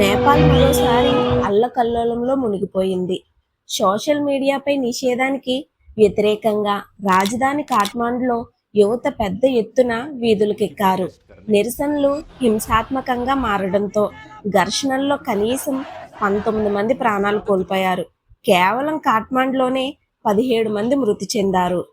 నేపాల్ మరోసారి అల్లకల్లోలంలో మునిగిపోయింది. సోషల్ మీడియాపై నిషేధానికి వ్యతిరేకంగా రాజధాని కాఠ్మాండ్లో యువత పెద్ద ఎత్తున వీధులకెక్కారు. నిరసనలు హింసాత్మకంగా మారడంతో ఘర్షణల్లో కనీసం పంతొమ్మిది మంది ప్రాణాలు కోల్పోయారు. కేవలం కాఠ్మాండ్లోనే పదిహేడు మంది మృతి చెందారు.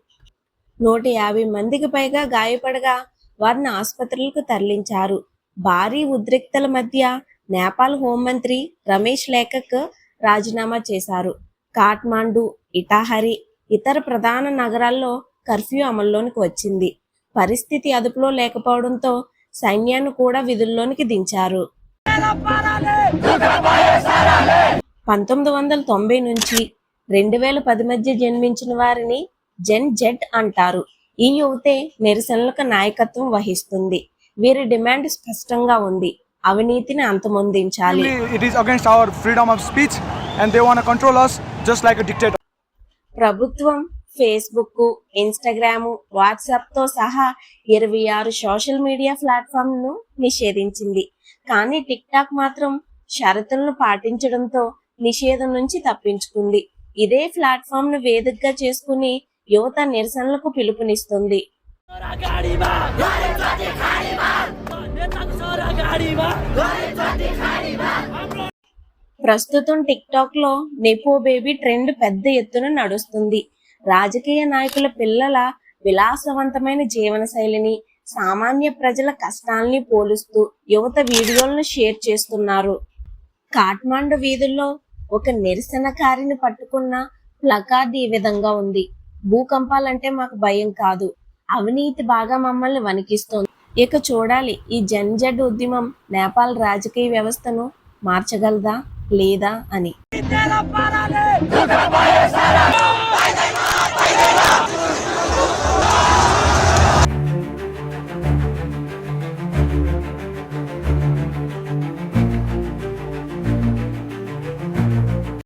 నూట యాభై మందికి పైగా గాయపడగా వారిని ఆసుపత్రులకు తరలించారు. భారీ ఉద్రిక్తల మధ్య నేపాల్ హోంమంత్రి రమేష్ లేఖక్ రాజీనామా చేశారు. కాఠ్మాండు ఇటాహరి ఇతర ప్రధాన నగరాల్లో కర్ఫ్యూ అమల్లోనికి వచ్చింది. పరిస్థితి అదుపులో లేకపోవడంతో సైన్యాన్ని కూడా విధుల్లోనికి దించారు. పంతొమ్మిది వందల తొంభై నుంచి రెండు వేల పది మధ్య జన్మించిన వారిని జెన్ జెడ్ అంటారు. ఈ యువతే నిరసనలకు నాయకత్వం వహిస్తుంది. వీరి డిమాండ్ స్పష్టంగా ఉంది. అవినీతిని అంతమొందించాలి. Against our freedom of speech and they want to control us just like a dictator. ప్రభుత్వం ఫేస్బుక్ ఇన్స్టాగ్రామ్ వాట్సాప్తో సహా ఇరవై ఆరు సోషల్ మీడియా ప్లాట్ఫామ్ను నిషేధించింది. కానీ టిక్ టాక్ మాత్రం షరతులను పాటించడంతో నిషేధం నుంచి తప్పించుకుంది. ఇదే ప్లాట్ఫామ్ను వేదికగా చేసుకుని యువత నిరసనలకు పిలుపునిస్తుంది. ప్రస్తుతం టిక్ టాక్లో నెపో బేబీ ట్రెండ్ పెద్ద ఎత్తున నడుస్తుంది. రాజకీయ నాయకుల పిల్లల విలాసవంతమైన జీవన శైలిని సామాన్య ప్రజల కష్టాల్ని పోలుస్తూ యువత వీడియోలను షేర్ చేస్తున్నారు. కాట్మాండు వీధుల్లో ఒక నిరసనకారిని పట్టుకున్న ప్లకార్డ్ ఈ విధంగా ఉంది. భూకంపాలంటే మాకు భయం కాదు. అవినీతి బాగా మమ్మల్ని వణికిస్తోంది. ఇక చూడాలి ఈ జన్జడ్ ఉద్యమం నేపాల్ రాజకీయ వ్యవస్థను మార్చగలదా లేదా అని.